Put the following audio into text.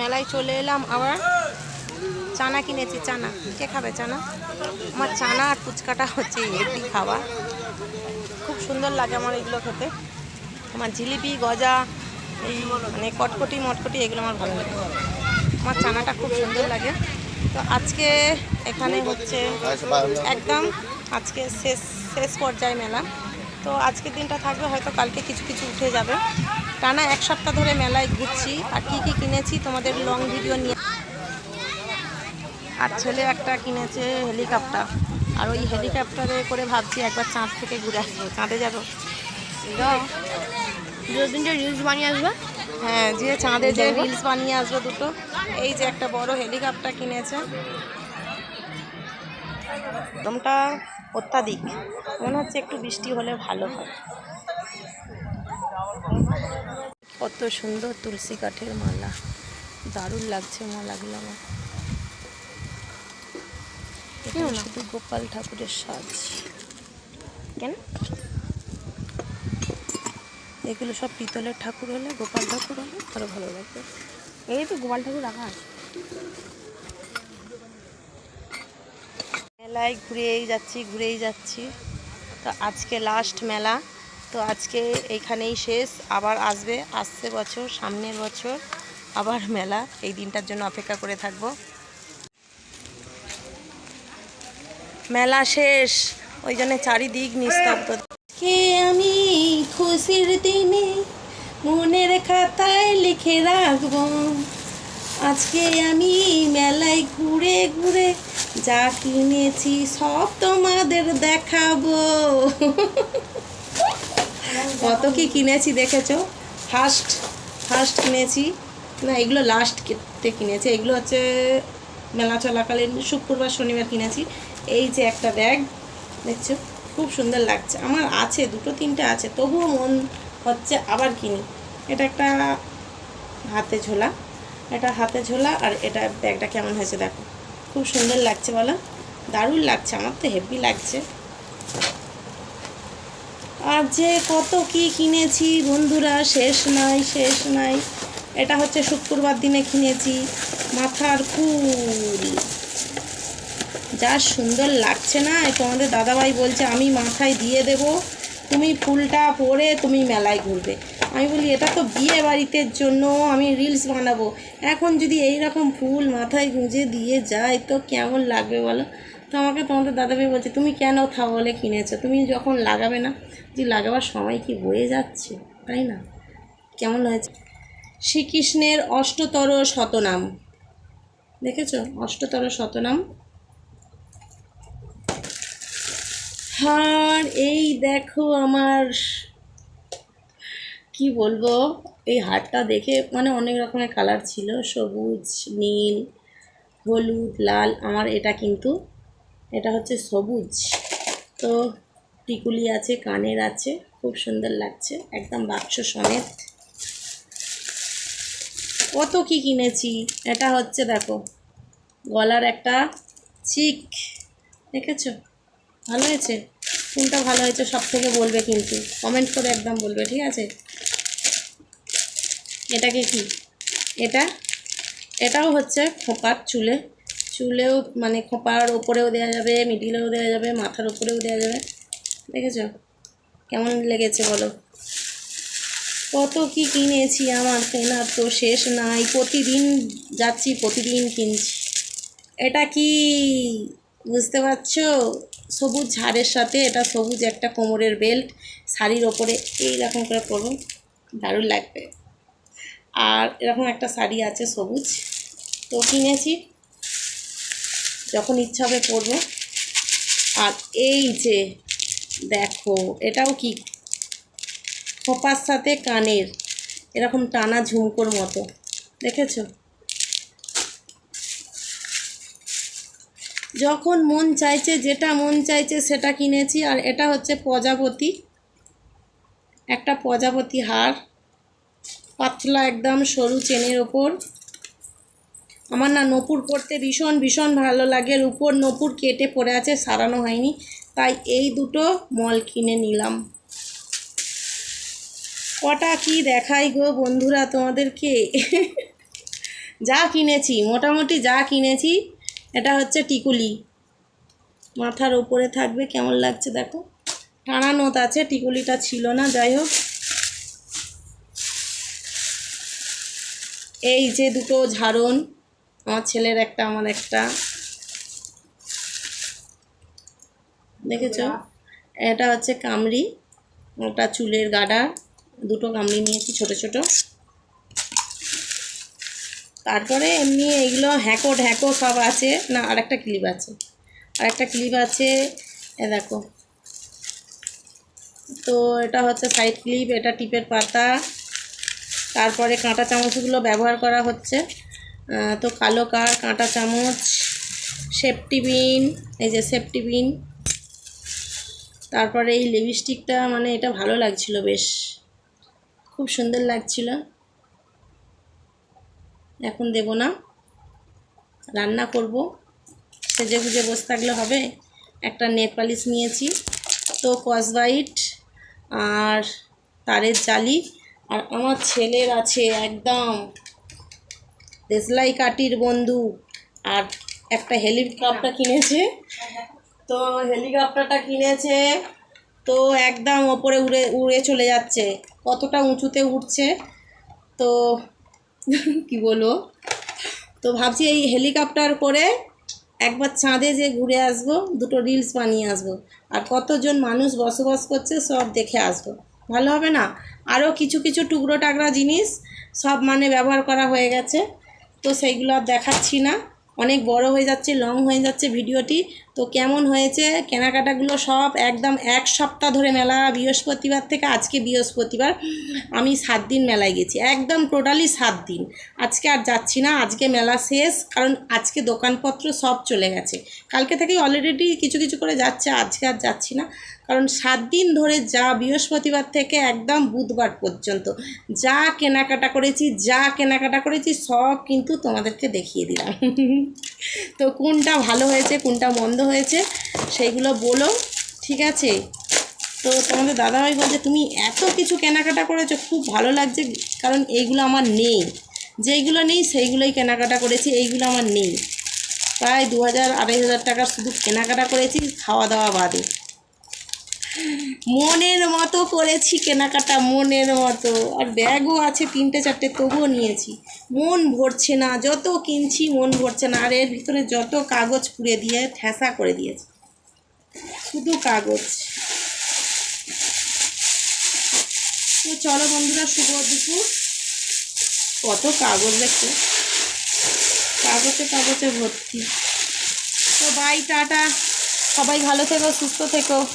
মেলায় চলে এলাম আবার। চানা কিনেছি, চানা। কে খাবে চানা? আমার চানা আর ফুচকাটা হচ্ছে হেভি খাওয়া খুব সুন্দর লাগে আমার এগুলো খেতে। আমার জিলিপি, গজা, এই মানে কটকটি, মটকটি, এগুলো আমার ভালো লাগে। আমার চানাটা খুব সুন্দর লাগে। তো আজকে এখানে হচ্ছে একদম আজকে শেষ শেষ পর্যায়ে মেলা। তো আজকের দিনটা থাকবে হয়তো কালকে কিছু কিছু উঠে যাবে। টানা এক সপ্তাহ ধরে মেলায় ঘুরছি। আর কী কী কিনেছি তোমাদের লং ভিডিও নিয়ে। আর ছেলে একটা কিনেছে হেলিকপ্টার আর ওই হেলিকপ্টারে করে ভাবছি একবার চাঁদ থেকে ঘুরে আসব। চাঁদে যাব। যাও। দুদিন যে রিলস বানিয়ে আসবে। হ্যাঁ যে চাঁদে যে রিলস বানিয়ে আসবে দুটো। এই যে একটা বড় হেলিকপ্টার কিনেছে। একদমটা অত্যাধিক। মনে হচ্ছে একটু বৃষ্টি হলে ভালো হয়। কত সুন্দর তুলসী কাঠের মালা। দারুণ লাগছে মালাগুলো আমার। শুধু গোপাল ঠাকুরের সাজ। কেন? এগুলো সব পিতলের ঠাকুর হলে গোপাল ঠাকুর হলে আরও ভালো লাগবে। এই তো গোপাল ঠাকুর রাখা আছে। মেলায় ঘুরেই যাচ্ছি ঘুরেই যাচ্ছি। তো আজকে লাস্ট মেলা। তো আজকে এইখানেই শেষ। আবার আসবে আসছে বছর, সামনের বছর আবার মেলা। এই দিনটার জন্য অপেক্ষা করে থাকব। মেলা শেষ। ওই জন্য চারিদিক নিস্তব্ধ। কে আমি খুশির দিনে মনের খাতায় লিখে রাখব? আজকে আমি মেলায় ঘুরে ঘুরে যা কিনেছি সব তোমাদের দেখাবো। কত কি কিনেছি দেখেছ? ফার্স্ট ফার্স্ট কিনেছি। না, এগুলো লাস্টতে কিনেছি। এগুলো হচ্ছে মেলা চলাকালীন শুক্রবার, শনিবার কিনেছি। এই যে একটা ব্যাগ দেখছ? খুব সুন্দর লাগছে। আমার আছে, দুটো, তিনটে আছে, তবুও মন হচ্ছে আবার কিনি। এটা একটা হাতে ঝোলা, এটা হাতে ঝোলা আর এটা ব্যাগটা কেমন হয়েছে দেখো। খুব সুন্দর লাগছে বলো। দারুণ লাগছে, আমার তো হেভি লাগছে। আর যে কত কি কিনেছি বন্ধুরা, শেষ নাই শেষ নাই। এটা হচ্ছে শুক্রবার দিনে কিনেছি মাথার ফুল যা সুন্দর লাগছে না তোমাদের দাদাভাই বলছে, আমি মাথায় দিয়ে দেব, তুমি ফুলটা পরে তুমি মেলায় ঘুরবে। আমি বলি, এটা তো বিয়ে বাড়িতে জন্য আমি রিলস বানাবো। এখন যদি এই রকম ফুল মাথায় গুঁজে দিয়ে যায়, তো কেমন লাগবে বলো? তো আমাকে তোমাদের দাদাভাই বলছে, তুমি কেন তাহলে কিনেছো? তুমি যখন লাগাবে না, যে লাগাবার সময় কি বয়ে যাচ্ছে? তাই না? কেমন হয়েছে? শ্রীকৃষ্ণের অষ্টতর শতনাম। দেখেছ? অষ্টতর শতনাম। আর এই দেখো আমার, কি বলব? এই হারটা দেখে মানে অনেক রকমের কালার ছিল। সবুজ, নীল, হলুদ, লাল, আমার এটা কিন্তু এটা হচ্ছে সবুজ। তো টিকুলি আছে, কানের আছে, খুব সুন্দর লাগছে, একদম বাক্স সমেত। কত কি কিনেছি? এটা হচ্ছে দেখো, গলার একটা চিক দেখেছ? ভালো হয়েছে? কোনটা ভালো হয়েছে সব থেকে বলবে কিন্তু। কমেন্ট করে একদম বলবে, ঠিক আছে? এটাকে কি? এটা? এটাও হচ্ছে খোপার চুলে চুলেও মানে খোপার ওপরেও দেওয়া যাবে, মিডিলেও দেওয়া যাবে, মাথার ওপরেও দেওয়া যাবে। দেখেছ? কেমন লেগেছে বলো? কত কি কিনেছি আমার কেনার তো শেষ নাই, প্রতিদিন যাচ্ছি, প্রতিদিন কিনছি। এটা কি বুঝতে পারছ? সবুজ ঝাড়ের সাথে, এটা সবুজ একটা কোমরের বেল্ট, শাড়ির ওপরে এইরকম করে পরবো, দারুণ লাগবে। আর এরকম একটা শাড়ি আছে সবুজ, তো কিনেছি। যখন ইচ্ছা হবে পরবো। আর এই যে দেখো, এটাও কি? খোপার সাথে কানের, এরকম টানা ঝুমকোর মতো। দেখেছ? যখন মন চাইছে, যেটা মন চাইছে সেটা কিনেছি। আর এটা হচ্ছে প্রজাপতি। একটা প্রজাপতি হার। পাতলা একদম সরু চেনের ওপর। আমার না নপুর পরতে ভীষণ ভীষণ ভালো লাগে। উপর নপুর কেটে পড়ে আছে, সারানো হয়নি। তাই এই দুটো মল কিনে নিলাম। কটা কি দেখাই গো বন্ধুরা তোমাদেরকে? যা কিনেছি, মোটামুটি যা কিনেছি, এটা হচ্ছে টিকুলি। মাথার উপরে থাকবে, কেমন লাগছে দেখো। টানা নোত আছে, টিকুলিটা ছিল না, যাই হোক। এই যে দুটো ঝাড়ন। আমার ছেলের একটা, আমার একটা। দেখেছ? এটা হচ্ছে কামড়ি, ওটা চুলের গাডা। দুটো কামড়ি নিয়েছি, ছোট ছোট। তারপরে এমনি এইগুলো হ্যাকো, ঢ্যাকো সব আছে। না, আরেকটা ক্লিপ আছে। আরেকটা ক্লিপ আছে, এ দেখো। তো এটা হচ্ছে সাইড ক্লিপ এটা টিপের পাতা। তারপরে কাঁটা চামচগুলো ব্যবহার করা হচ্ছে। তো কালো কার, কাঁটা চামচ, সেফটি বিন এই যে সেফটি বিন তারপরে এই লিপস্টিকটা মানে এটা ভালো লাগছিল বেশ। খুব সুন্দর লাগছিল। এখন দেব না। রান্না করব। সেজে গুজে বসে থাকলে হবে। একটা নেট পালিশ নিয়েছি। তো কসবাইট আর তারের জালি। আর আমার ছেলের আছে একদম দেশলাই কাটির বন্ধু। আর একটা হেলিকপ্টার কিনেছে। তো হেলিকপ্টারটা কিনেছে, তো একদম ওপরে উড়ে উড়ে চলে যাচ্ছে। কতটা উঁচুতে উঠছে, তো কি বলব? তো ভাবছি এই হেলিকপ্টার করে একবার চাঁদে যে ঘুরে আসব, দুটো রিলস বানিয়ে আসব। আর কতজন মানুষ বসবাস করছে সব দেখে আসব। ভালো হবে না? আরও কিছু কিছু টুকরো টাকরা জিনিস সব মানে ব্যবহার করা হয়ে গেছে। তো সেইগুলো আর দেখাচ্ছি না। অনেক বড় হয়ে যাচ্ছে লং হয়ে যাচ্ছে ভিডিওটি। তো কেমন হয়েছে? কেনাকাটাগুলো সব একদম এক সপ্তাহ ধরে মেলা বৃহস্পতিবার থেকে আজকে বৃহস্পতিবার। আমি সাত দিন মেলায় গেছি, একদম টোটালি সাত দিন। আজকে আর যাচ্ছি না, আজকে মেলা শেষ, কারণ আজকে দোকানপত্র সব চলে গেছে। কালকে থেকেই অলরেডি কিছু কিছু করে যাচ্ছে, আজকে আর যাচ্ছি না। কারণ সাত দিন ধরে যা বৃহস্পতিবার থেকে একদম বুধবার পর্যন্ত। যা কেনাকাটা করেছি, যা কেনাকাটা করেছি, সব কিন্তু তোমাদেরকে দেখিয়ে দিলাম। তো কোনটা ভালো হয়েছে, কোনটা মন্দ হয়েছে, সেইগুলো বলো, ঠিক আছে? তো তোমাদের দাদাভাই বলছে, তুমি এত কিছু কেনাকাটা করেছ, খুব ভালো লাগছে, কারণ এইগুলো আমার নেই। যেইগুলো নেই, সেইগুলোই কেনাকাটা করেছি, এইগুলো আমার নেই। প্রায় দু হাজার আড়াই হাজার টাকার শুধু কেনাকাটা করেছি, খাওয়া দাওয়া বাদে। মনের মতো করেছি কেনাকাটা, মনের মতো। আর ব্যাগও আছে, তিনটে, চারটে, তবুও নিয়েছি। মন ভরছে না, যত কিনছি মন ভরছে না, আর এর ভিতরে যত কাগজ পুড়ে দিয়ে ঠেসা করে দিয়েছে। শুধু কাগজ। তো চলো বন্ধুরা, শুভ দুপুর। কত কাগজ দেখছ? কাগজে কাগজে ভর্তি। তো বাই টাটা। সবাই ভালো থেকো, সুস্থ থেকো।